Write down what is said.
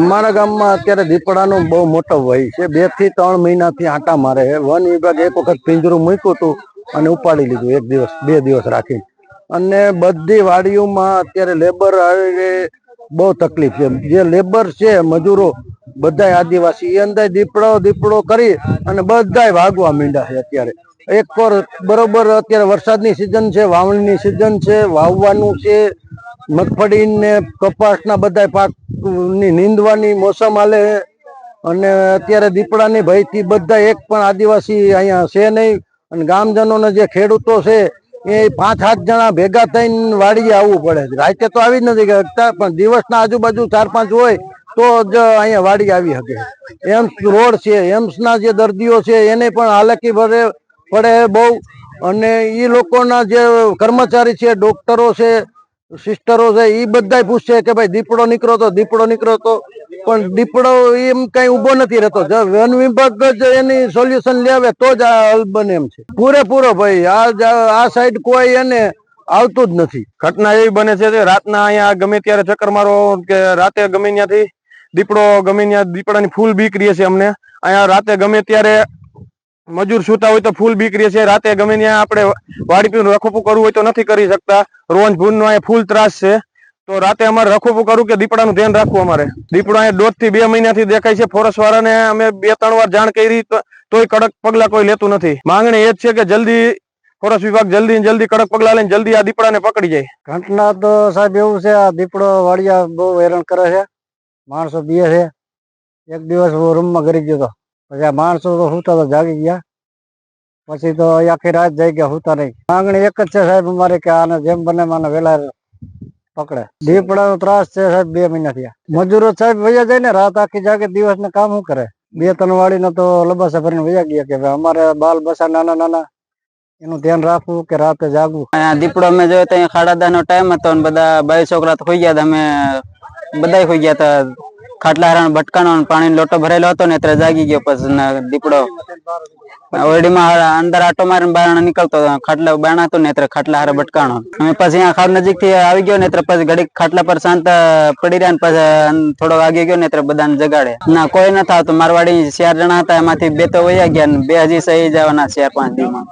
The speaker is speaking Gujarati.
અમારા ગામમાં અત્યારે દીપડાનો બહુ મોટો વય છે. બેથી ત્રણ મહિનાથી આંટા મારે વન વિભાગ એક વખત પિંજરું મૂક્યું હતું અને ઉપાડી લીધું એક દિવસ, બે દિવસ રાખી અને બધી વાડીઓમાં અત્યારે લેબર બહુ તકલીફ છે. જે લેબર છે, મજૂરો, બધાય આદિવાસી, એ અંદર દીપડો દીપડો કરી અને બધાય ભાગવા માંડ્યા છે અત્યારે. એક પર બરોબર અત્યારે વરસાદની સિઝન છે, વાવણીની સિઝન છે, વાવવાનું છે મગફળી ને કપાસના બધા પાક ની નીંદવાની મોસમ હાલે અને અત્યારે દીપડાની ભયથી બધા એક પણ આદિવાસી અહીંયા છે નહીં. અને ગામજનોના જે ખેડૂતો છે, એ પાંચ સાત જણા ભેગા થઈને વાડીએ આવવું પડે રાતે તો આવી જ નથી શકતા, પણ દિવસના આજુબાજુ ચાર પાંચ હોય તો જ અહીંયા વાડી આવી શકે. એમ્સ રોડ છે, એમ્સના જે દર્દીઓ છે, એને પણ હાલાકી ભરે, પડે બહુ. અને એ લોકોના જે કર્મચારી છે, ડોક્ટરો છે સિસ્ટરો છે એ બધા પૂછશે કે ભાઈ દીપડો નીકળો તો દીપડો નીકળો તો. પણ દીપડો એમ કઈ ઊભો નથી રહેતો. વન વિભાગ જ એની સોલ્યુશન લેવે તો જ આ હલ બને એમ છે. પૂરેપૂરો ભાઈ, આ આ સાઈડ કોઈ એને આવતું જ નથી. ઘટના એવી બને છે કે રાતના અહીંયા ગમે ત્યારે ચક્કર મારો કે રાતે ગમે ત્યાંથી દીપડો ગમે ત્યાં દીપડાની ફૂલ બીક રહે છે અમને. અહીંયા રાતે ગમે ત્યારે મજૂર સુતા હોય તો ફૂલ બીક રહે છે. રાતે ગમે ત્યાં આપણે વાડી પીને રખોપું કરવું હોય તો નથી કરી શકતા. રોજ ભૂનનો અહીંયા ફૂલ ત્રાસ છે. તો રાતે અમારે રખોપું કરવું કે દીપડાનું ધ્યાન રાખવું અમારે? દીપડો અહીંયા દોઢથી બે મહિનાથી દેખાય છે. ફોરેસ્ટ વાળાને અમે બે ત્રણ વાર જાણ કરી તોય કડક પગલા કોઈ લેતું નથી. માંગણી એ જ છે કે જલ્દી ફોરેસ્ટ વિભાગ જલ્દી જલ્દી કડક પગલા લઈને જલ્દી આ દીપડાને પકડી જાય. ઘટના તો સાહેબ એવું છે, આ દીપડો વાડિયા બહુ હેરાન કરે છે. માણસો બીએ છે. એક દિવસ હું રૂમમાં ઘરી ગયો હતો પછી આ માણસો તો સુતા તો જાગી ગયા. પછી તો આખી રાત જઈ ગયા, સુતા નહીં. માંગણી એક જ છે સાહેબ અમારે કે આને જેમ બને મને વેલા પકડે. દીપડાનો ત્રાસ છે સાહેબ બે મહિના થયા. મજૂરો સાહેબ વૈયા જાય ને, રાત આખી જાગે દિવસ ને કામ શું કરે? બે ત્રણ વાળી તો લબાસા ભરીને વયા ગયા કે અમારે બાલ બસા નાના નાના. એનું ધ્યાન રાખવું કે રાતે જાગવું? અહીંયા દીપડો અમે જોયો તો અહીંયા સાડા દસ નો ટાઈમ હતો ને બધા બાઈ છોકરા તો ગયા હતા, અમે બધા ખોઈ ગયા હતા. ખાટલા હરણ ભટકાનો પાણી લોટો ભરેલો હતો ને એટલે જાગી ગયો પછી દીપડો. ઓરડીમાં અંદર આટો મારીને બારણા નીકળતો ખાટલા બારણા હતો ને ખાટલા હારે બટકાણો અમે પછી અહીંયા ખાવ નજીકથી આવી ગયો ને પછી ઘડીક ખાટલા પર શાંત પડી રહ્યા પછી થોડો વાગી ગયો ને બધાને જગાડે. ના, કોઈ ન થતું. મારવાડી ચાર જણા હતા, એમાંથી બે તો વયા ગયા બે હજી સહી જવાના ચાર પાંચ દિવસમાં